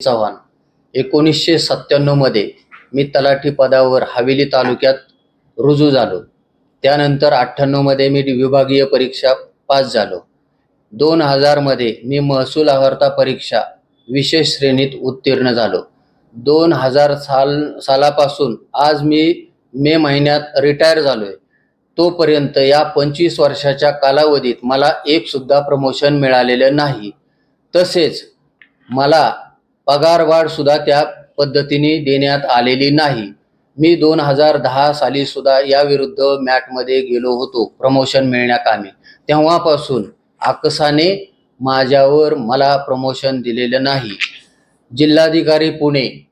चव्हाण. एकोणीसशे सत्त्याण्णवमध्ये मी तलाठी पदावर हवेली तालुक्यात रुजू झालो. त्यानंतर अठ्ठ्याण्णवमध्ये मी विभागीय परीक्षा पास झालो. दोन हजारमध्ये मी महसूल आवर्ता परीक्षा विशेष श्रेणीत उत्तीर्ण झालो. दोन हजार साल सालापासून आज मी मे महिन्यात रिटायर झालो आहे तोपर्यंत या पंचवीस वर्षाच्या कालावधीत मला एकसुद्धा प्रमोशन मिळालेलं नाही. तसेच मला पगारवाढ सुद्धा त्या पद्धतीने देण्यात आलेली नाही. मी दोन हजार दहा साली सुद्धा याविरुद्ध मॅटमध्ये गेलो होतो प्रमोशन मिळण्याकामी तेव्हापासून आकसाने माझ्यावर मला प्रमोशन दिलेलं नाही. जिल्हाधिकारी पुणे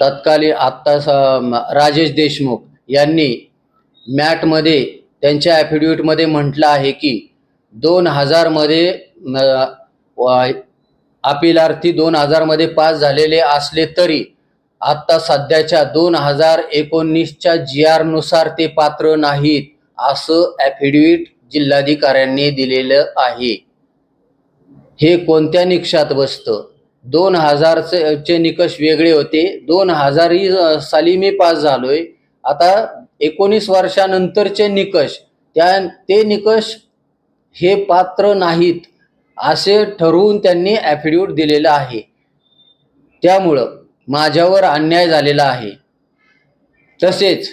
तत्कालीन आत्ता स- राजेश देशमुख यांनी मॅटमध्ये त्यांच्या ॲफिडेविटमध्ये म्हटलं आहे की दोन हजारमध्ये अपिलार्थी दोन हजारमध्ये पास झालेले असले तरी आत्ता सध्याच्या दोन हजार एकोणीसच्या जी आरनुसार ते पात्र नाहीत असं ॲफिडेविट जिल्हाधिकाऱ्यांनी दिलेलं आहे. हे कोणत्या निकषात बसतं? दोन हजारचे चे निकष वेगळे होते. दोन हजारही साली मी पास झालोय. आता एकोणीस वर्षानंतरचे निकष त्या ते निकष हे पात्र नाहीत. असे ठरवून त्यांनी ॲफिडेविट दिलेलं आहे. त्यामुळं माझ्यावर अन्याय झालेला आहे. तसेच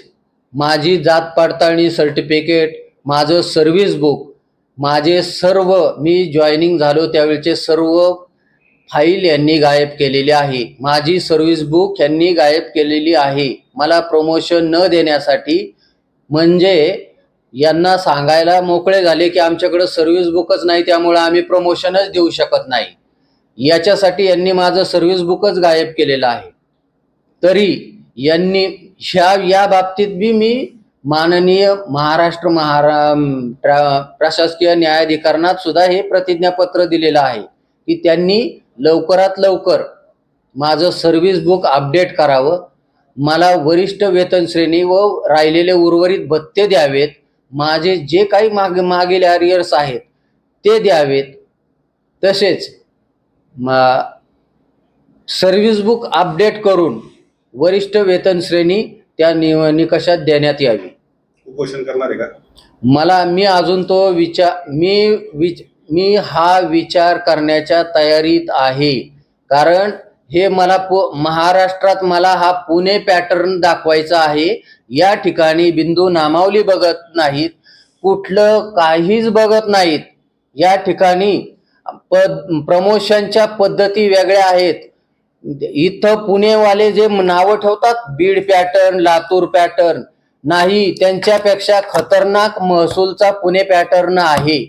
माझी जात पडताळणी सर्टिफिकेट माझं सर्व्हिस बुक माझे सर्व मी जॉईनिंग झालो त्यावेळचे सर्व फाईल यांनी गायब केलेली आहे. माझी सर्व्हिस बुक यांनी गायब केलेली आहे. मला प्रमोशन न देण्यासाठी म्हणजे यांना सांगायला मोकळे झाले की आमच्याकडं सर्व्हिस बुकच नाही त्यामुळे आम्ही प्रमोशनच देऊ शकत नाही. याच्यासाठी यांनी माझं सर्व्हिस बुकच गायब केलेलं आहे. तरी यांनी ह्या या बाबतीत बी मी माननीय महाराष्ट्र महारा प्रा प्रशासकीय न्यायाधिकरणात सुद्धा हे प्रतिज्ञापत्र दिलेलं आहे की त्यांनी लवकरात लवकर माझं सर्व्हिस बुक अपडेट करावं. मला वरिष्ठ वेतन श्रेणी व राहिलेले उर्वरित भत्ते द्यावेत. माझे जे काही माग मागील अरियर्स आहेत ते द्यावेत. तसेच सर्व्हिस बुक अपडेट करून वरिष्ठ वेतन श्रेणी त्या नि निकषात देण्यात यावी. उपोषण करणार आहे का? मला मी अजून तो विचार मी विच मी हा विचार करण्याच्या तयारीत आहे. कारण हे मला पु महाराष्ट्रात मला हा पुणे पॅटर्न दाखवायचा आहे. या ठिकाणी बिंदू नामावली बघत नाहीत. कुठलं काहीच बघत नाहीत. या ठिकाणी पद प्रमोशनच्या पद्धती वेगळ्या आहेत. इथं पुणेवाले जे नावं ठेवतात बीड पॅटर्न लातूर पॅटर्न नाही त्यांच्यापेक्षा खतरनाक महसूलचा पुणे पॅटर्न आहे.